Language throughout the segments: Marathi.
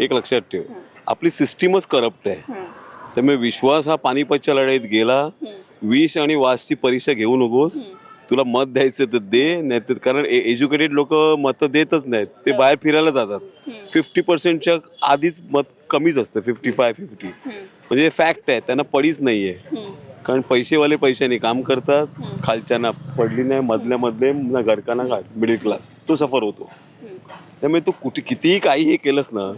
एक लक्षात ठेव. आपली सिस्टीमच करप्ट आहे. त्यामुळे विश्वास हा पानिपतच्या लढाईत गेला. विष आणि वासची परीक्षा घेऊ नकोस. तुला मत द्यायचं तर दे नाही तर कारण एज्युकेटेड लोक मतं देतच नाहीत. ते बाहेर फिरायला जातात. फिफ्टी पर्सेंटच्या आधीच मत कमीच असतं. फिफ्टी फाय फिफ्टी म्हणजे फॅक्ट आहे. त्यांना पडीच नाहीये. कारण पैसेवाले पैशाने काम करतात. खालच्यांना पडली नाही मधल्या मधले ना घरकांना मिडल क्लास तो सफर होतो. त्यामुळे तू कुठे कितीही काही हे केलंस ना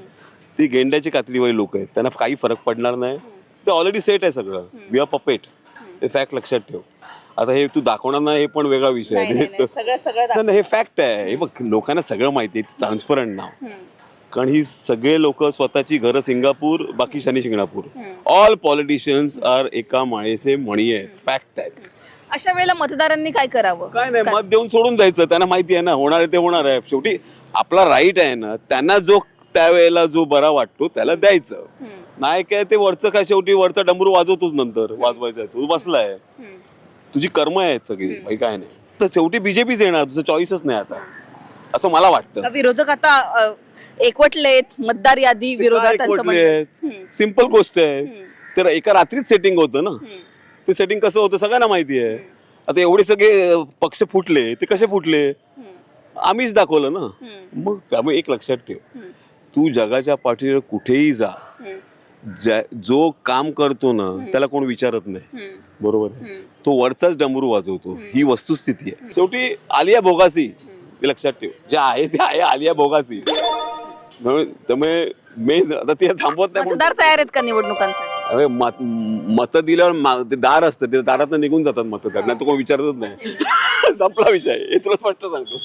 ती गेंड्याची कातडीवाली लोक आहेत. त्यांना काही फरक पडणार नाही. ते ऑलरेडी सेट आहे सगळं. वी आर पपेट हे फॅक्ट लक्षात ठेव. आता हे तू दाखवणार नाही हे पण वेगळा विषय नाही, आहे नाही, सगळं सगळं नाही, नाही, हे फॅक्ट आहे. हे बघ लोकांना सगळं माहिती आहे. ट्रान्सपरंट नाव. कारण ही सगळे लोक स्वतःची घरं सिंगापूर बाकी Shani Shingnapur. All politicians are एका माळेचे मणी आहेत. फॅक्ट आहेत. अशा वेळेला मतदारांनी काय करावं? काय नाही मत देऊन सोडून जायचं. त्यांना माहिती आहे ना होणार आहे ते होणार आहे. शेवटी आपला राईट आहे ना त्यांना जो त्यावेळेला जो बरा वाटतो त्याला द्यायचं. नाही काय ते वरचं काय शेवटी वरचा डमरू वाजवतोच नंतर वाजवायचं आहे. तू बसलाय. तुझी कर्म आहेत सगळी काही काय नाही. तर शेवटी बीजेपीच येणार तुझं चॉईसच नाही आता. असं मला वाटतं. विरोधक आता एकवटलेत मतदार यादी विरोधात आहे. सिंपल गोष्ट आहे. तर एका रात्रीच सेटिंग होतं ना. ते सेटिंग कसं होतं सगळ्यांना माहिती आहे. आता एवढे सगळे पक्ष फुटले ते कसे फुटले. आम्हीच दाखवलं ना. मग त्यामुळे एक लक्षात ठेव. तू जगाच्या पाठीवर कुठेही जा. जो काम करतो ना त्याला कोण विचारत नाही. बरोबर आहे. तो वरचाच डमरू वाजवतो. ही वस्तुस्थिती आहे. शेवटी आलिया भोगासी. हे लक्षात ठेव. जे आहे ते आहे आलिया भोगासी. त्यामुळे मेन आता ते थांबवत नाही तयार आहेत का निवडणुकांसाठी? अरे मत मत दिल्यावर मा- ते दार असतं ते दारात निघून जातात मतदार नाही तो कोण विचारतच नाही. संपला विषय. हे तुला स्पष्ट सांगतो.